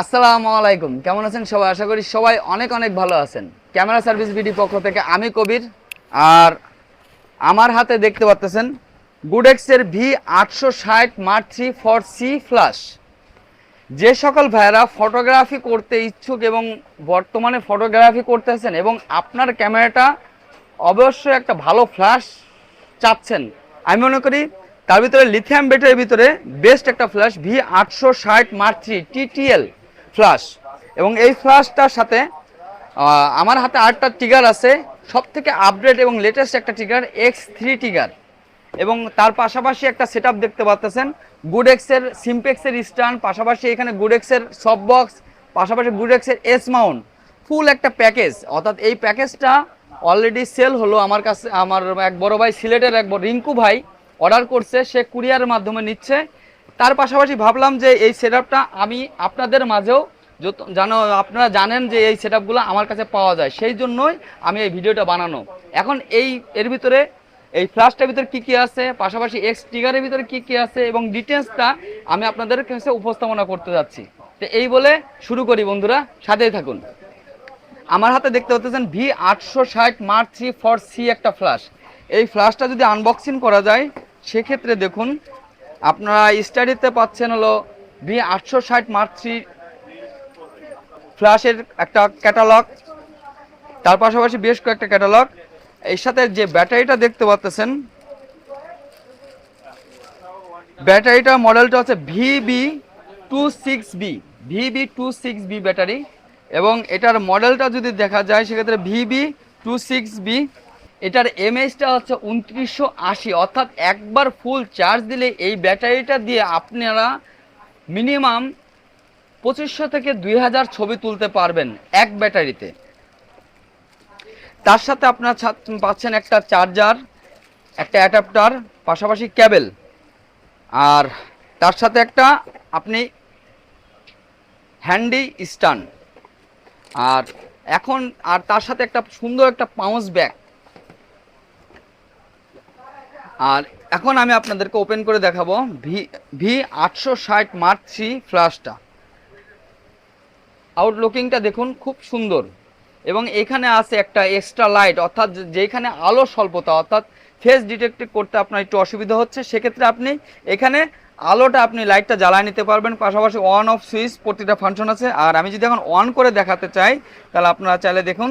আসসালামু আলাইকুম। কেমন আছেন সবাই? আশা করি সবাই অনেক অনেক ভালো আছেন। ক্যামেরা সার্ভিস বিডি পক্ষ থেকে আমি কবির। আর আমার হাতে দেখতে পাচ্ছেন গুডেক্সের ভি আটশো ষাট mark three four C flash যে সকল ভাইয়েরা ফটোগ্রাফি করতে ইচ্ছুক এবং বর্তমানে ফটোগ্রাফি করতেছেন এবং আপনার ক্যামেরাটা অবশ্যই একটা ভালো ফ্ল্যাশ চাচ্ছেন, আমি মনে করি তার ভিতরে লিথিয়াম ব্যাটারির ভিতরে বেস্ট একটা ফ্ল্যাশ ভি আটশো ষাট মার্ক থ্রি টিটিএল ফ্ল্যাশ এবং এই ফ্লাশটার সাথে আমার হাতে আটটা টিগার আছে সব থেকে আপডেট এবং লেটেস্ট একটা টিগার এক্স থ্রি টিগার এবং তার পাশাপাশি একটা সেট দেখতে পাচ্ছেন গুডেক্সের সিমপেক্সের স্ট্যান্ড পাশাপাশি এখানে গুডেক্সের সব বক্স পাশাপাশি গুডেক্সের এস মাউন্ট ফুল একটা প্যাকেজ অর্থাৎ এই প্যাকেজটা অলরেডি সেল হলো আমার কাছে, আমার এক বড় ভাই, সিলেটের এক রিঙ্কু ভাই অর্ডার করছে, সে কুরিয়ারের মাধ্যমে নিচ্ছে। তার পাশাপাশি ভাবলাম যে এই সেট আমি আপনাদের মাঝেও যত জানো আপনারা জানেন যে এই সেট আমার কাছে পাওয়া যায়। সেই জন্যই আমি এই ভিডিওটা বানানো। এখন এই এর ভিতরে এই ফ্ল্যাশটার ভিতরে কী কী আছে? পাশাপাশি এক্স টিগারের ভিতরে কী কী আছে? এবং ডিটেলসটা আমি আপনাদের কাছে উপস্থাপনা করতে যাচ্ছি। তো এই বলে শুরু করি বন্ধুরা। সাথেই থাকুন। আমার হাতে দেখতে পাচ্ছেন ভি আটশো ষাট মার্ক থ্রি ফর সি একটা ফ্ল্যাশ এই ফ্ল্যাশটা যদি আনবক্সিং করা যায়, সেক্ষেত্রে দেখুন আপনারা স্টাডিতে পাচ্ছেন হলো ভি আটশো ষাট মার্ক ফ্ল্যাশের একটা ক্যাটালগ তার পাশাপাশি বেশ কয়েকটা ক্যাটালগ এর সাথে যে ব্যাটারিটা দেখতে পাচ্ছেন ব্যাটারিটা মডেলটা হচ্ছে VB two six B VB two six B battery. এবং এটার মডেলটা যদি দেখা যায়, সেক্ষেত্রে ভিবি টু সিক্স বি এটার এমএইচটা হচ্ছে উনত্রিশশো আশি, অর্থাৎ একবার ফুল চার্জ দিলে এই ব্যাটারিটা দিয়ে আপনারা মিনিমাম পঁচিশশো থেকে দুই হাজার ছবি তুলতে পারবেন এক ব্যাটারিতে। তার সাথে আপনার পাচ্ছেন একটা চার্জার একটা অ্যাডাপ্টার পাশাপাশি ক্যাবেল আর তার সাথে একটা আপনি হ্যান্ডি স্টান আর এখন আর তার সাথে একটা সুন্দর একটা পাউন্স ব্যাগ আর এখন আমি আপনাদেরকে ওপেন করে দেখাবো ভি ভি আটশো ষাট মার্ক থ্রি ফ্ল্যাশটা আউটলুকিংটা দেখুন, খুব সুন্দর। এবং এখানে আছে একটা এক্সট্রা লাইট অর্থাৎ যেখানে আলো স্বল্পতা, অর্থাৎ ফেস ডিটেক্ট করতে আপনার একটু অসুবিধা হচ্ছে, সেক্ষেত্রে আপনি এখানে আলোটা আপনি লাইটটা জ্বালায় নিতে পারবেন। পাশাপাশি অন অফ সুইচ প্রতিটা ফাংশন আছে। আর আমি যদি এখন অন করে দেখাতে চাই, তাহলে আপনারা চাইলে দেখুন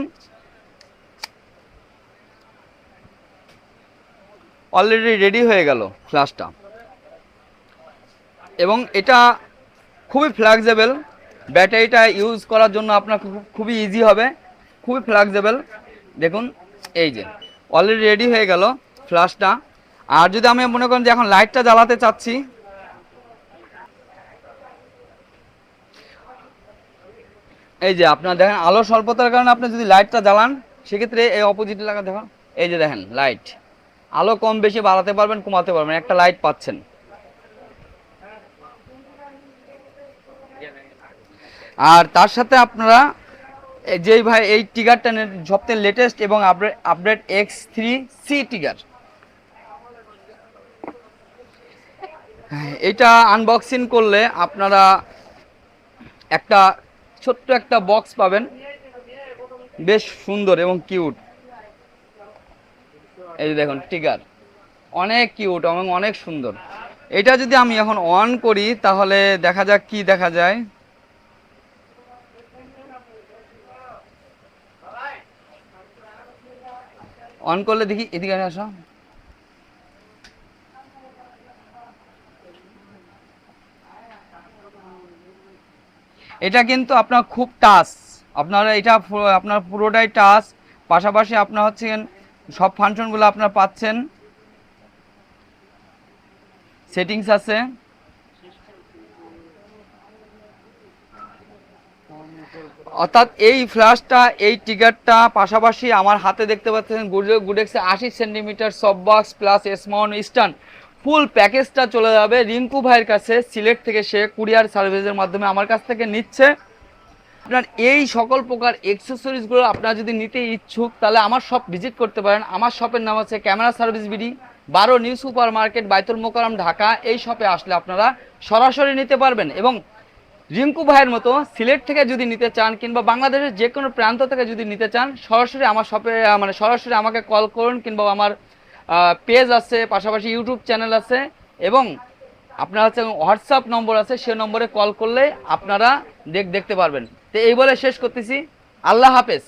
অলরেডি রেডি হয়ে গেল ফ্ল্যাশটা এবং এটা খুবই ফ্লেক্সিবল ব্যাটারিটা ইউজ করার জন্য আপনার খুব- খুবই ইজি হবে, খুবই ফ্লেক্সিবল দেখুন, এই যে অলরেডি রেডি হয়ে গেল ফ্ল্যাশটা আর যদি আমি মনে করেন যে এখন লাইটটা জ্বালাতে চাচ্ছি, এই যে আপনার দেখেন আলো স্বল্পতার কারণে আপনি যদি লাইটটা জ্বালান, সেক্ষেত্রে এই অপোজিট লাগা দেখুন, এই যে দেখেন লাইট আলো কম বেশি বাড়াতে পারবেন, কমাতে পারবেন, একটা লাইট পাচ্ছেন। আর তার সাথে আপনারা যেই ভাই, এই টিগারটা সবথেকে লেটেস্ট এবং update X three C trigger এটা আনবক্সিং করলে আপনারা একটা ছোট্ট একটা বক্স পাবেন। বেশ সুন্দর এবং কিউট এই দেখুন টিগার অনেক কিউট এবং অনেক সুন্দর। এটা যদি আমি এখন অন করি, তাহলে দেখা যাক কি দেখা যায়। অন করলে দেখি, এদিকে আসো। এটা কিন্তু আপনার খুব টাচ। আপনারা এটা আপনার পুরোটাই টাচ। পাশাপাশি আপনার হচ্ছে সব ফাংশনগুলো আপনার পাচ্ছেন। সেটিংস আছে। অর্থাৎ এই ফ্ল্যাশটা, এই টিকারটা পাশাপাশি আমার হাতে দেখতে পাচ্ছেন গুডেক্সে আশি সেন্টিমিটার সব বক্স প্লাস এসমাউন্ট স্টান। ফুল প্যাকেজটা চলে যাবে রিঙ্কু ভাইয়ের কাছে। সিলেট থেকে সে কুরিয়ার সার্ভিসের মাধ্যমে আমার কাছ থেকে নিচ্ছে। আপনার এই সকল প্রকার এক্সেসরিজগুলো আপনারা যদি নিতে ইচ্ছুক, তাহলে আমার শপ ভিজিট করতে পারেন। আমার শপের নাম হচ্ছে ক্যামেরা সার্ভিস বিডি বারো new super market Baitul Mukarram, Dhaka. এই শপে আসলে আপনারা সরাসরি নিতে পারবেন এবং রিঙ্কু ভাইয়ের মতো সিলেট থেকে যদি নিতে চান কিংবা বাংলাদেশের যে কোনো প্রান্ত থেকে যদি নিতে চান, সরাসরি আমার শপে মানে সরাসরি আমাকে কল করুন কিংবা আমার পেজ আছে, পাশাপাশি ইউটিউব চ্যানেল আছে এবং আপনার হচ্ছে হোয়াটসঅ্যাপ নম্বর আছে, সে নম্বরে কল করলে আপনারা দেখ, দেখতে পারবেন। তো এই বলে শেষ করতেছি। আল্লাহ হাফেজ।